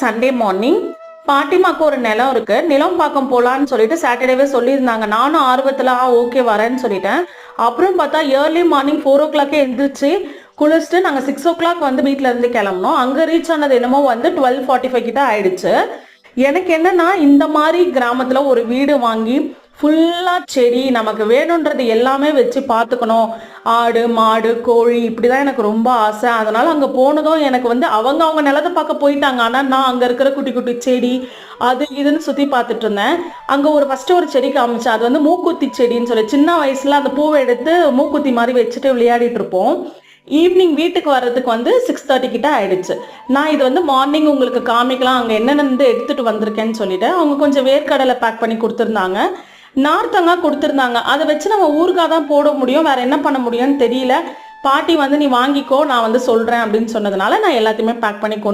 Sunday morning பாட்டிமாக்கு ஒரு நிலம் இருக்கு. நிலம் பார்க்க போலான்னு சொல்லிட்டு சாட்டர்டேவே சொல்லியிருந்தாங்க. நானும் ஆர்வத்தில் ஆ ஓகே வரேன்னு சொல்லிட்டேன். அப்புறம் பார்த்தா ஏர்லி மார்னிங் ஃபோர் ஓ கிளாக்கே எழுந்திரிச்சு குளிச்சுட்டு நாங்கள் சிக்ஸ் ஓ கிளாக் வந்து வீட்டில இருந்து கிளம்புனோம். அங்கே ரீச் ஆனது என்னமோ வந்து டுவெல் ஃபார்ட்டி ஃபைவ் கிட்ட ஆயிடுச்சு. எனக்கு என்னன்னா இந்த மாதிரி கிராமத்தில் ஒரு வீடு வாங்கி ஃபுல்லாக செடி நமக்கு வேணுன்றது எல்லாமே வச்சு பார்த்துக்கணும். ஆடு மாடு கோழி இப்படி தான் எனக்கு ரொம்ப ஆசை. அதனால் அங்கே போனதும் எனக்கு வந்து அவங்க அவங்க நிலத்தை பார்க்க போயிட்டாங்க. ஆனால் நான் அங்கே இருக்கிற குட்டி குட்டி செடி அது இதுன்னு சுற்றி பார்த்துட்டு இருந்தேன். அங்கே ஒரு ஃபஸ்ட்டு ஒரு செடி காமிச்சேன். அது வந்து மூக்குத்தி செடின்னு சொல்லி சின்ன வயசில் அந்த பூவை எடுத்து மூக்குத்தி மாதிரி வச்சுட்டு விளையாடிட்டு இருப்போம். ஈவினிங் வீட்டுக்கு வர்றதுக்கு வந்து சிக்ஸ் தேர்ட்டி கிட்ட ஆயிடுச்சு. நான் இது வந்து மார்னிங் உங்களுக்கு காமிக்கலாம். அங்கே என்னென்ன வந்து எடுத்துகிட்டு வந்திருக்கேன்னு சொல்லிட்டு அவங்க கொஞ்சம் வேர்க்கடலை பேக் பண்ணி கொடுத்துருந்தாங்க. நார்த்தங்காய் கொடுத்துருந்தாங்க. அதை வச்சு நம்ம ஊறுகாய் தான் போட முடியும். வேற என்ன பண்ண முடியும்னு தெரியல. பாட்டி வந்து நீ வாங்கிக்கோ நான் வந்து சொல்கிறேன் அப்படின்னு சொன்னதுனால நான் எல்லாத்தையுமே பேக் பண்ணி கொண்டு